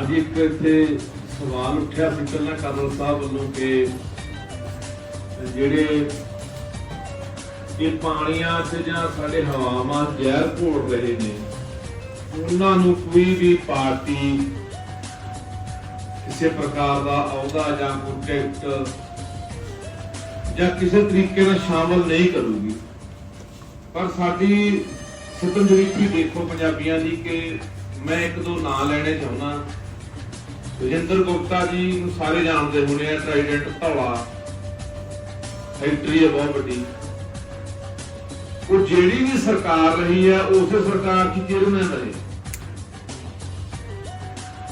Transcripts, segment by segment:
ਅੱਜ ਇੱਕ ਇੱਥੇ ਸਵਾਲ ਉੱਠਿਆ ਸੀ ਪਹਿਲਾਂ ਕਰਨਲ ਸਾਹਿਬ ਵੱਲੋਂ ਕਿ ਜਿਹੜੇ ਇਹ ਪਾਣੀਆਂ 'ਚ ਜਾਂ ਸਾਡੇ ਹਵਾਵਾਂ 'ਚ ਜ਼ਹਿਰ ਘੋਲ ਰਹੇ ਨੇ, ਉਹਨਾਂ ਨੂੰ ਕੋਈ ਵੀ ਪਾਰਟੀ ਕਿਸੇ ਪ੍ਰਕਾਰ ਦਾ ਅਹੁਦਾ ਜਾਂ ਪ੍ਰੋਜੈਕਟ ਜਾਂ ਕਿਸੇ ਤਰੀਕੇ ਨਾਲ ਸ਼ਾਮਲ ਨਹੀਂ ਕਰੂਗੀ। ਪਰ ਸਾਡੀ ਸਤੰਜਰੀਤੀ ਦੇਖੋ ਪੰਜਾਬੀਆਂ ਦੀ ਕਿ ਮੈਂ ਇੱਕ ਦੋ ਨਾਂ ਲੈਣੇ ਚਾਹੁੰਦਾ। ਰਜਿੰਦਰ ਗੁਪਤਾ ਜੀ ਨੂੰ ਸਾਰੇ ਜਾਣਦੇ ਹੋਣੇ ਆ ਟ੍ਰਾਈਡੈਂਟ ਧੌਲਾ ਫੈਕਟਰੀ ਹੈ ਬਹੁਤ ਵੱਡੀ। ਉਹ ਜਿਹੜੀ ਵੀ ਸਰਕਾਰ ਰਹੀ ਹੈ ਉਸੇ ਸਰਕਾਰ ਦੀ ਚੇਅਰਮੈਨ ਰਹੇ?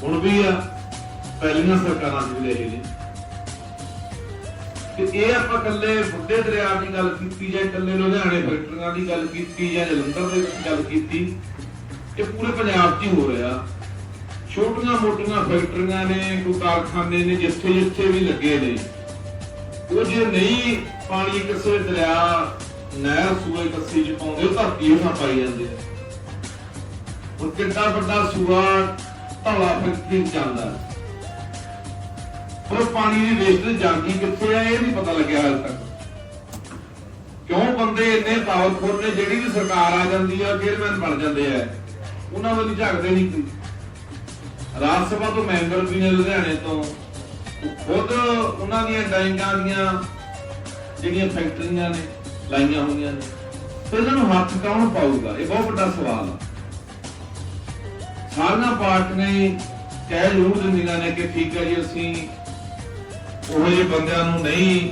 ਹੁਣ ਵੀ ਆ, ਪਹਿਲੀਆਂ ਸਰਕਾਰਾਂ ਚ ਵੀ ਰਹੇ ਨੇ। ਤੇ ਇਹ ਆਪਾਂ ਕੱਲੇ ਬੁੱਢੇ ਦਰਿਆ ਦੀ ਗੱਲ ਕੀਤੀ ਜਾਂ ਕੱਲੇ ਲੁਧਿਆਣੇ ਫੈਕਟਰੀਆਂ ਦੀ ਗੱਲ ਕੀਤੀ ਜਾਂ ਜਲੰਧਰ ਦੇ ਗੱਲ ਕੀਤੀ, ਇਹ ਪੂਰੇ ਪੰਜਾਬ 'ਚ ਹੀ ਹੋ ਰਿਹਾ। ਛੋਟੀਆਂ ਮੋਟੀਆਂ ਫੈਕਟਰੀਆਂ ਨੇ, ਕੋਈ ਕਾਰਖਾਨੇ ਨੇ, ਜਿੱਥੇ ਜਿੱਥੇ ਵੀ ਲੱਗੇ ਨੇ। ਉਹ ਜੇ ਨਹੀਂ ਪਾਣੀ ਕਿਸੇ ਦਰਿਆ, ਨਹਿਰ, ਸੂਏ ਕੱਸੀ ਚ ਪਾਉਂਦੇ ਧਰਤੀ ਹੇਠਾਂ ਪਾਈ ਜਾਂਦੇ ਆ? ਹੁਣ ਕਿੰਨਾ ਵੱਡਾ ਸੂਆ ਧੌਲਾ ਫੈਕਟਰੀ 'ਚ ਜਾਂਦਾ। ਪਾਣੀ ਦੀ ਵੇਸਟੇਜ ਜਾਂਦੀ ਕਿੱਥੇ ਆ, ਇਹ ਨਹੀਂ ਪਤਾ ਲੱਗਿਆ ਹਾਲ ਤੱਕ। ਕਿਉਂ ਬੰਦੇ ਇੰਨੇ ਪਾਵਰਫੁਲ ਨੇ, ਜਿਹੜੀ ਵੀ ਸਰਕਾਰ ਆ ਜਾਂਦੀ ਆ ਚੇਅਰਮੈਨ ਬਣ ਜਾਂਦੇ ਆ। ਉਹਨਾਂ ਵੱਲ ਝਾਕਦੇ ਨਹੀਂ ਰਾਜ ਸਭਾ ਤੋਂ ਮੈਂਬਰ ਵੀ ਨੇ ਲੁਧਿਆਣੇ ਤੋਂ। ਖੁਦ ਉਹਨਾਂ ਦੀਆਂ ਡਾਇੰਗਾਂ ਦੀਆਂ ਜਿਹੜੀਆਂ ਫੈਕਟਰੀਆਂ ਨੇ, ਲਾਈਆਂ ਹੋਈਆਂ ਨੇ। ਤੇ ਇਹਨਾਂ ਨੂੰ ਹੱਥ ਕੌਣ ਪਾਊਗਾ? ਇਹ ਬਹੁਤ ਵੱਡਾ ਸਵਾਲ ਆ। ਸਾਰੀਆਂ ਪਾਰਟੀਆਂ ਕਹਿ ਜ਼ਰੂਰ ਦਿੰਦੀਆਂ ਨੇ ਕਿ ਠੀਕ ਹੈ ਜੀ, ਅਸੀਂ ਉਹ ਜਿਹੇ ਬੰਦਿਆਂ ਨੂੰ ਨਹੀਂ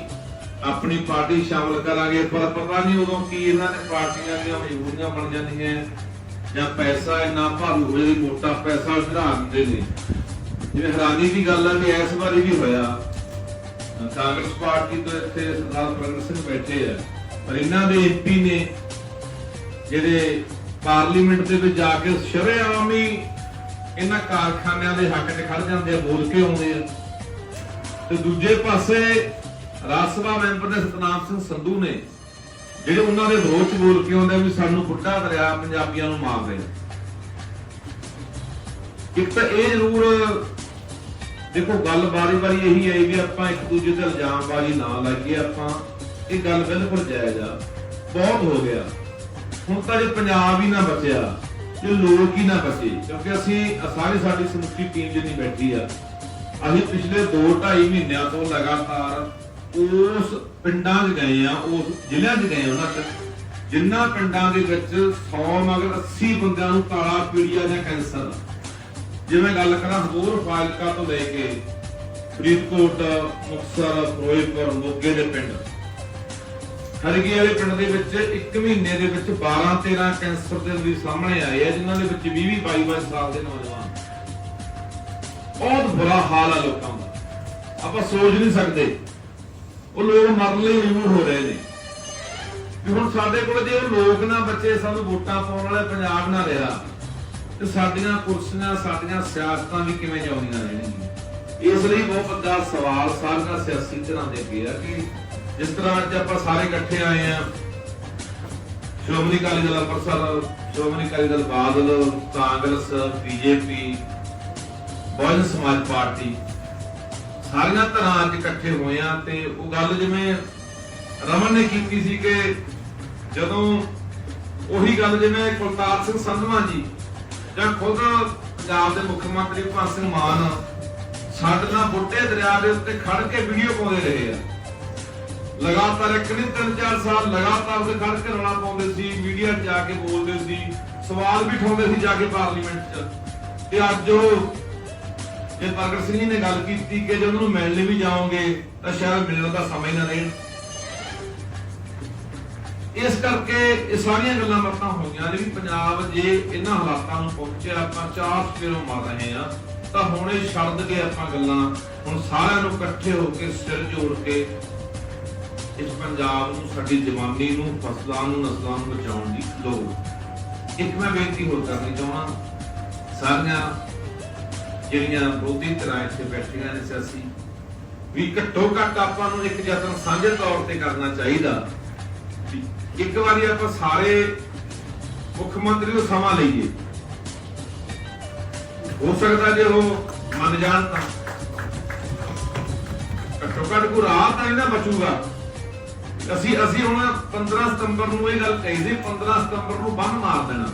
ਆਪਣੀ ਪਾਰਟੀ ਸ਼ਾਮਲ ਕਰਾਂਗੇ, ਪਰ ਪਤਾ ਨਹੀਂ ਉਦੋਂ ਕੀ ਇਹਨਾਂ ਨੇ ਪਾਰਟੀਆਂ ਦੀਆਂ ਮਜਬੂਰੀਆਂ ਬਣ ਜਾਂਦੀਆਂ ਜਾਂ ਪੈਸਾ ਇੰਨਾ ਭਾਰੂ ਹੋ ਜਾਂਦੀ ਮੋਟਾ ਪੈਸਾ ਚੜਾ ਦਿੰਦੇ ਨੇ। ਜਿਵੇਂ ਹੈਰਾਨੀ ਦੀ ਗੱਲ ਹੈ ਕਿ ਇਸ ਵਾਰੀ ਵੀ ਹੋਇਆ। ਕਾਂਗਰਸ ਪਾਰਟੀ ਤੋਂ ਇੱਥੇ ਸਰਦਾਰ ਪ੍ਰਗਟ ਸਿੰਘ ਬੈਠੇ ਆ। ਪਰ ਇਹਨਾਂ ਦੇ ਐਮਪੀ ਨੇ ਜਿਹੜੇ ਪਾਰਲੀਮੈਂਟ ਦੇ ਵਿੱਚ ਜਾ ਕੇ ਸ਼ਰੇਆਮ ਹੀ ਇਹਨਾਂ ਕਾਰਖਾਨਿਆਂ ਦੇ ਹੱਕ 'ਚ ਖੜ ਜਾਂਦੇ ਆ, ਬੋਲ ਕੇ ਆਉਂਦੇ ਆ। ਤੇ ਦੂਜੇ ਪਾਸੇ ਰਾਜ ਸਭਾ ਮੈਂਬਰ ਨੇ ਸਤਨਾਮ ਸਿੰਘ ਸੰਧੂ ਨੇ ਜਿਹੜੇ ਉਹਨਾਂ ਦੇ ਵਿਰੋਧ ਬੋਲ ਕੇ ਆਉਂਦੇ ਵੀ ਸਾਨੂੰ ਬੁੱਢਾ ਦਰਿਆ ਪੰਜਾਬੀਆਂ ਨੂੰ ਮਾਰ ਇੱਕ ਤਾਂ ਇਹ ਜ਼ਰੂਰ, ਦੇਖੋ, ਗੱਲ ਬਾਰੀ ਬਾਰੀ ਇਹੀ ਹੈ ਵੀ ਆਪਾਂ ਇੱਕ ਦੂਜੇ ਤੇ ਇਲਜ਼ਾਮਬਾਜ਼ੀ ਨਾ ਲਾਈਏ ਆਪਾਂ, ਇਹ ਗੱਲ ਬਿਲਕੁਲ ਜਾਇਜ਼ ਆ। ਬਹੁਤ ਹੋ ਗਿਆ। ਹੁਣ ਤਾਂ ਜੇ ਪੰਜਾਬ ਹੀ ਨਾ ਬਚਿਆ, ਜੇ ਲੋਕ ਹੀ ਨਾ ਬਚੇ, ਕਿਉਂਕਿ ਅਸੀਂ ਸਾਰੀ ਸਾਡੀ ਸਮੁੱਚੀ ਟੀਮ ਜਿੰਨੀ ਬੈਠੀ ਆ, ਅਸੀਂ ਪਿਛਲੇ 2.5 ਮਹੀਨਿਆਂ ਤੋਂ ਲਗਾਤਾਰ ਉਸ ਪਿੰਡਾਂ 'ਚ ਗਏ ਆ, ਉਸ ਜ਼ਿਲ੍ਹਿਆਂ 'ਚ ਗਏ ਉਹਨਾਂ 'ਚ। ਜਿੰਨਾ ਪਿੰਡਾਂ ਦੇ ਵਿੱਚ 100 ਮਗਰ 80 ਬੰਦਿਆਂ ਨੂੰ ਕਾਲਾ ਪੀੜੀਆ ਜਾਂ ਕੈਂਸਰ। ਜਿਵੇਂ ਗੱਲ ਕਰਾਂ ਹੋਰ ਫਾਜ਼ਿਲਕਾ ਤੋਂ ਲੈ ਕੇ ਫਰੀਦਕੋਟ, ਮੁਕਤਸਰ, ਫਿਰੋਜ਼ਪੁਰ, ਮੋਗੇ ਦੇ ਪਿੰਡ। ਹਰਗੀ ਵਾਲੇ ਪਿੰਡ ਦੇ ਵਿੱਚ 1 ਮਹੀਨੇ ਦੇ ਵਿੱਚ 12 13 ਕੈਂਸਰ ਦੇ ਮਰੀਜ਼ ਸਾਹਮਣੇ ਆਏ ਆ, ਜਿਨ੍ਹਾਂ ਦੇ ਵਿੱਚ 20 22 22 ਸਾਲ ਦੇ ਨੌਜਵਾਨ। ਬਹੁਤ ਬੁਰਾ ਹਾਲ ਆ ਲੋਕਾਂ ਦਾ। ਆਪਾਂ ਸੋਚ ਨਹੀਂ ਸਕਦੇ। ਉਹ ਲੋਕ ਮਰਨ ਲਈ ਮਜਬੂਰ ਹੋ ਰਹੇ ਨੇ। ਵੀ ਹੁਣ ਸਾਡੇ ਕੋਲ ਜੇ ਉਹ ਲੋਕ ਨਾ ਬੱਚੇ, ਸਾਨੂੰ ਵੋਟਾਂ ਪਾਉਣ ਵਾਲੇ ਪੰਜਾਬ ਨਾ ਰਿਹਾ, ਤੇ ਸਾਡੀਆਂ ਕੁਰਸੀਆਂ, ਸਾਡੀਆਂ ਸਿਆਸਤਾਂ ਵੀ ਕਿਵੇਂ ਜਾਉਂਦੀਆਂ ਰਹਿਣਗੀਆਂ? ਇਸ ਲਈ ਬਹੁਤ ਵੱਡਾ ਸਵਾਲ ਸਾਰੀਆਂ ਸਿਆਸੀ ਧਿਰਾਂ ਦੇ ਅੱਗੇ ਆ ਕਿ ਜਿਸ ਤਰ੍ਹਾਂ ਅੱਜ ਆਪਾਂ ਸਾਰੇ ਇਕੱਠੇ ਆਏ ਆ, ਸ਼੍ਰੋਮਣੀ ਅਕਾਲੀ ਦਲ ਅੰਮ੍ਰਿਤਸਰ, ਸ਼੍ਰੋਮਣੀ ਅਕਾਲੀ ਦਲ ਬਾਦਲ, ਕਾਂਗਰਸ, ਬੀਜੇਪੀ, ਬਹੁਜਨ ਸਮਾਜ ਪਾਰਟੀ ਸਾਰੀਆਂ ਧਿਰਾਂ ਅੱਜ ਇਕੱਠੇ ਹੋਏ ਆ ਤੇ ਉਹ ਗੱਲ ਜਿਵੇਂ ਰਮਨ ਨੇ ਕੀਤੀ ਸੀ ਕਿ ਜਦੋਂ ਉਹੀ ਗੱਲ ਜਿਵੇਂ ਕੁਲਤਾਰ ਸਿੰਘ ਸੰਧਵਾ ਜੀ ਜਾਂ ਖੁਦ ਪੰਜਾਬ ਦੇ ਮੁੱਖ ਮੰਤਰੀ ਭਗਵੰਤ ਸਿੰਘ ਮਾਨ ਸਾਡੇ ਨਾਲ ਬੁੱਢੇ ਦਰਿਆ ਦੇ ਉੱਤੇ ਖੜ ਕੇ ਵੀਡੀਓ ਪਾਉਂਦੇ ਰਹੇ ਆ। ਲਗਾਤਾਰ ਇੱਕ ਨਹੀਂ, ਤਿੰਨ, ਚਾਰ ਸਾਲ ਲਗਾਤਾਰ ਉਹਦੇ ਖੜ ਕੇ ਰੌਲਾ ਪਾਉਂਦੇ ਸੀ ਮੀਡੀਆ 'ਚ ਜਾ ਕੇ ਬੋਲਦੇ ਸੀ, ਸਵਾਲ ਵੀ ਉਠਾਉਂਦੇ ਸੀ ਜਾ ਕੇ ਪਾਰਲੀਮੈਂਟ 'ਚ। ਤੇ ਅੱਜ ਉਹ ਜੇ ਪ੍ਰਗਟ ਸਿੰਘ ਜੀ ਨੇ ਗੱਲ ਕੀਤੀ ਕਿ ਜੇ ਉਹਨਾਂ ਨੂੰ ਮਿਲਣ ਵੀ ਜਾਓਗੇ, ਤਾਂ ਸ਼ਾਇਦ ਮਿਲਣ ਦਾ ਸਮਾਂ ਹੀ ਨਾ ਰਹੇ। ਇਸ ਕਰਕੇ ਇਹ ਸਾਰੀਆਂ ਗੱਲਾਂ ਬਾਤਾਂ ਹੋਈਆਂ ਨੇ ਵੀ ਪੰਜਾਬ ਜੇ ਇਹਨਾਂ ਹਾਲਾਤਾਂ ਨੂੰ ਪਹੁੰਚਿਆ, ਆਪਾਂ ਚਾਰ ਸਪੇਰੋਂ ਮਾਰ ਰਹੇ ਆ ਤਾਂ ਹੁਣ ਇਹ ਛੱਡ ਕੇ ਆਪਾਂ ਗੱਲਾਂ ਹੁਣ ਸਾਰਿਆਂ ਨੂੰ ਇਕੱਠੇ ਹੋ ਕੇ ਸਿਰ ਜੋੜ ਕੇ ਇਸ ਪੰਜਾਬ ਨੂੰ, ਸਾਡੀ ਜਵਾਨੀ ਨੂੰ, ਫਸਲਾਂ ਨੂੰ, ਨਸਲਾਂ ਨੂੰ ਬਚਾਉਣ ਦੀ ਲੋੜ। ਇੱਕ ਮੈਂ ਬੇਨਤੀ ਹੋਰ ਕਰਨੀ ਚਾਹੁੰਦਾ, ਸਾਰੀਆਂ ਜਿਹੜੀਆਂ ਵਿਰੋਧੀ ਤਰ੍ਹਾਂ ਇੱਥੇ ਬੈਠੀਆਂ ਨੇ ਸਿਆਸੀ, ਵੀ ਘੱਟੋ ਘੱਟ ਆਪਾਂ ਨੂੰ ਇੱਕ ਯਤਨ ਸਾਂਝੇ ਤੌਰ ਤੇ ਕਰਨਾ ਚਾਹੀਦਾ ਇੱਕ ਵਾਰੀ ਆਪਾਂ ਸਾਰੇ ਮੁੱਖ ਮੰਤਰੀ ਨੂੰ ਸਮਾਂ ਲਈਏ। ਹੋ ਸਕਦਾ ਜੇ ਉਹ ਮੰਨ ਜਾਣ ਤਾਂ। ਘੱਟੋ ਘੱਟ ਕੋਈ ਰਾਹ ਤਾਂ ਇਹਦਾ ਬਚੂਗਾ। ਅਸੀਂ ਅਸੀਂ ਹੁਣ 15 ਸਤੰਬਰ ਨੂੰ ਇਹ ਗੱਲ ਕਹੀ ਸੀ 15 ਸਤੰਬਰ ਨੂੰ ਬੰਨ ਮਾਰ ਦੇਣਾ।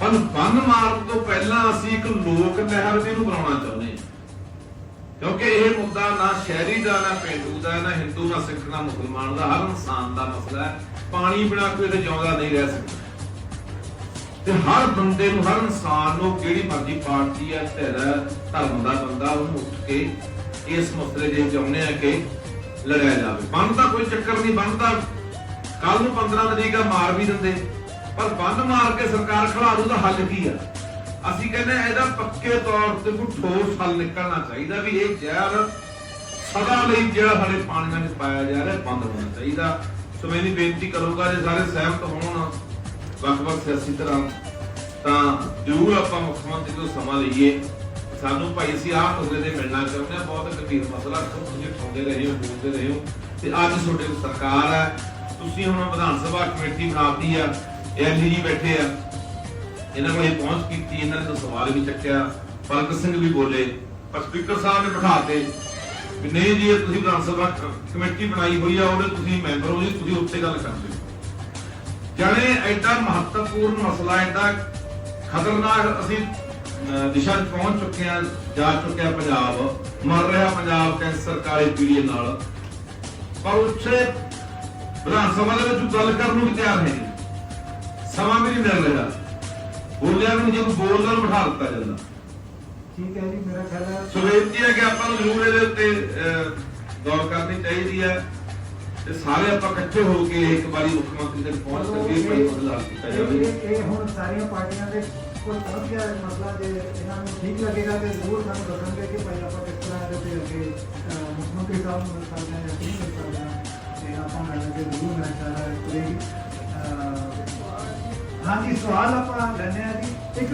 ਪਰ ਬੰਨ ਮਾਰਨ ਤੋਂ ਪਹਿਲਾਂ ਅਸੀਂ ਇੱਕ ਲੋਕ ਲਹਿਰ ਵੀ ਨੂੰ ਬਣਾਉਣਾ ਚਾਹੁੰਦੇ ਹਾਂ। ਕਿਉਂਕਿ ਇਹ ਮੁੱਦਾ ਨਾ ਸ਼ਹਿਰੀ ਦਾ, ਨਾ ਪਿੰਡੂ ਦਾ, ਨਾ ਹਿੰਦੂ, ਨਾ ਸਿੱਖ, ਨਾ ਮੁਸਲਮਾਨ ਦਾ, ਹਰ ਇਨਸਾਨ ਦਾ ਮਸਲਾ ਹੈ। ਪਾਣੀ ਬਿਨਾ ਕੋਈ ਤੇ ਜਿਉਂਦਾ ਨਹੀਂ ਰਹਿ ਸਕਦਾ। ਤੇ ਹਰ ਬੰਦੇ ਨੂੰ, ਹਰ ਇਨਸਾਨ ਨੂੰ ਜਿਹੜੀ ਮਰਜ਼ੀ ਪਾਰਟੀ ਹੈ, ਧਿਰ ਧਰਮ ਦਾ ਬੰਦਾ, ਉਹਨੂੰ ਉੱਠ ਕੇ ਇਸ ਮਸਲੇ ਦੇ ਚਾਹੁੰਦੇ ਆ ਕਿ ਲੜਿਆ ਜਾਵੇ। ਬੰਨ ਦਾ ਕੋਈ ਚੱਕਰ ਨਹੀਂ ਬੰਨਦਾ ਕੱਲ ਨੂੰ 15 ਤਰੀਕ ਆ ਮਾਰ ਵੀ ਦਿੰਦੇ। ਪਰ ਬੰਦ ਮਾਰ ਕੇ ਸਰਕਾਰ ਖੜਾ ਦੂ ਦਾ ਹੱਲ ਕੀ ਆ? ਅਸੀਂ ਕਹਿੰਦੇ ਇਹਦਾ ਪੱਕੇ ਤੌਰ ਤੇ ਕੋਈ ਠੋਸ ਹੱਲ ਨਿਕਲਣਾ ਚਾਹੀਦਾ ਵੀ ਇਹ ਜ਼ਹਿਰ ਸਦਾ ਲਈ ਜਿਹੜਾ ਸਾਡੇ ਪਾਣੀਆਂ 'ਚ ਪਾਇਆ ਜਾ ਰਿਹਾ ਬੰਦ ਹੋਣਾ ਚਾਹੀਦਾ। ਸੋ ਮੇਰੀ ਬੇਨਤੀ ਕਰੂੰਗਾ ਜੇ ਸਾਰੇ ਸਹਿਮਤ ਹੋਣ, ਵੱਖ-ਵੱਖ ਸਿਆਸੀ ਤਰ੍ਹਾਂ ਤਾਂ ਜ਼ਰੂਰ ਆਪਾਂ ਮੁੱਖ ਮੰਤਰੀ ਤੋਂ ਸਮਾਂ ਲਈਏ। ਸਾਨੂੰ ਭਾਈ, ਅਸੀਂ ਆਪ ਮਸਲੇ ਦੇ ਮਿਲਣਾ ਚਾਹੁੰਦੇ ਹਾਂ। ਬਹੁਤ ਗੰਭੀਰ ਮਸਲਾ ਤੁਸੀਂ ਉਠਾਉਂਦੇ ਰਹੇ ਹੋ ਬੋਲਦੇ ਰਹੇ। ਹੋ ਤੇ ਅੱਜ ਤੁਹਾਡੇ ਕੋਲ ਸਰਕਾਰ ਹੈ। ਤੁਸੀਂ ਹੁਣ ਵਿਧਾਨ ਸਭਾ ਕਮੇਟੀ ਬਣਾਤੀ ਆ। ਐਮਜੀ ਜੀ ਬੈਠੇ ਆ। ਇਹਨਾਂ ਕੋਲ ਪਹੁੰਚ ਕੀਤੀ, ਇਹਨਾਂ ਨੇ ਤਾਂ ਸਵਾਲ ਵੀ ਚੱਕਿਆ। ਪਲਕ ਸਿੰਘ ਵੀ ਬੋਲੇ, ਪਰ ਸਪੀਕਰ ਸਾਹਿਬ ਨੇ ਬਿਠਾਤੇ ਵੀ ਨਹੀਂ ਜੀ, ਇਹ ਤੁਸੀਂ ਵਿਧਾਨ ਸਭਾ ਕਮੇਟੀ ਬਣਾਈ ਹੋਈ ਆ, ਉਹਦੇ ਤੁਸੀਂ ਮੈਂਬਰ ਹੋ ਜੀ, ਤੁਸੀਂ ਉੱਥੇ ਗੱਲ ਕਰਦੇ ਹੋ। ਜਾਣੇ ਐਡਾ ਮਹੱਤਵਪੂਰਨ ਮਸਲਾ, ਐਡਾ ਖਤਰਨਾਕ ਅਸੀਂ ਦਿਸ਼ਾ 'ਚ ਪਹੁੰਚ ਚੁੱਕੇ ਆ, ਜਾ ਚੁੱਕਿਆ ਪੰਜਾਬ, ਮਰ ਰਿਹਾ ਪੰਜਾਬ ਕੈਂਸਰ ਕਾਲੇ ਪੀੜੀਏ ਨਾਲ। ਪਰ ਉੱਥੇ ਵਿਧਾਨ ਸਭਾ ਦੇ ਵਿੱਚ ਗੱਲ ਕਰਨ ਨੂੰ ਵੀ ਤਿਆਰ ਹੈ ਸਮਾਂ ਵੀ ਨਹੀਂ ਮਿਲ ਰਿਹਾ ਬੋਲਿਆ ਵੀ ਨਹੀਂ ਜਦੋਂ ਬੋਲਦਾ ਨੂੰ ਬਿਠਾ ਦਿੱਤਾ ਜਾਂਦਾ। ਠੀਕ ਹੈ ਜੀ ਮੇਰਾ ਖਿਆਲ ਹੈ ਸੋ ਬੇਨਤੀ ਹੈ ਕਿ ਆਪਾਂ ਨੂੰ ਜ਼ਰੂਰ ਇਹਦੇ ਉੱਤੇ ਗੌਰ ਕਰਨੀ ਚਾਹੀਦੀ ਹੈ। ਤੇ ਸਾਰੇ ਆਪਾਂ ਇਕੱਠੇ ਹੋ ਕੇ ਇੱਕ ਵਾਰੀ ਮੁੱਖ ਮੰਤਰੀ ਤੱਕ ਪਹੁੰਚ ਭਾਈ ਮਸਲਾ ਹੱਲ ਕੀਤਾ ਜਾਵੇ। ਇਹ ਹੁਣ ਸਾਰੀਆਂ ਪਾਰਟੀਆਂ ਦੇ ਕੋਲ ਪਹੁੰਚ ਗਿਆ ਮਸਲਾ ਜੇ ਇਹਨਾਂ ਨੂੰ ਠੀਕ ਲੱਗੇਗਾ ਤੇ ਜ਼ਰੂਰ ਸਾਨੂੰ ਦੱਸਣਗੇ ਕਿ ਭਾਈ ਆਪਾਂ ਕਿਸ ਤਰ੍ਹਾਂ ਇਹਦੇ ਤੇ ਅੱਗੇ ਮੁੱਖ ਮੰਤਰੀ ਸਾਹਿਬ ਨੂੰ ਮਿਲ ਸਕਦੇ ਹਾਂ ਜਾਂ ਕਿਹਨੂੰ ਮਿਲ ਸਕਦੇ ਹਾਂ। ਤੇ ਆਪਾਂ ਮਿਲ ਕੇ ਜ਼ਰੂਰ ਮੈਂ ਚਾਹ ਰਿਹਾ ਹਾਂ। ਹਾਂਜੀ ਸਵਾਲ ਆਪਾਂ ਲੈਣੇ ਆ ਜੀ। ਇੱਕ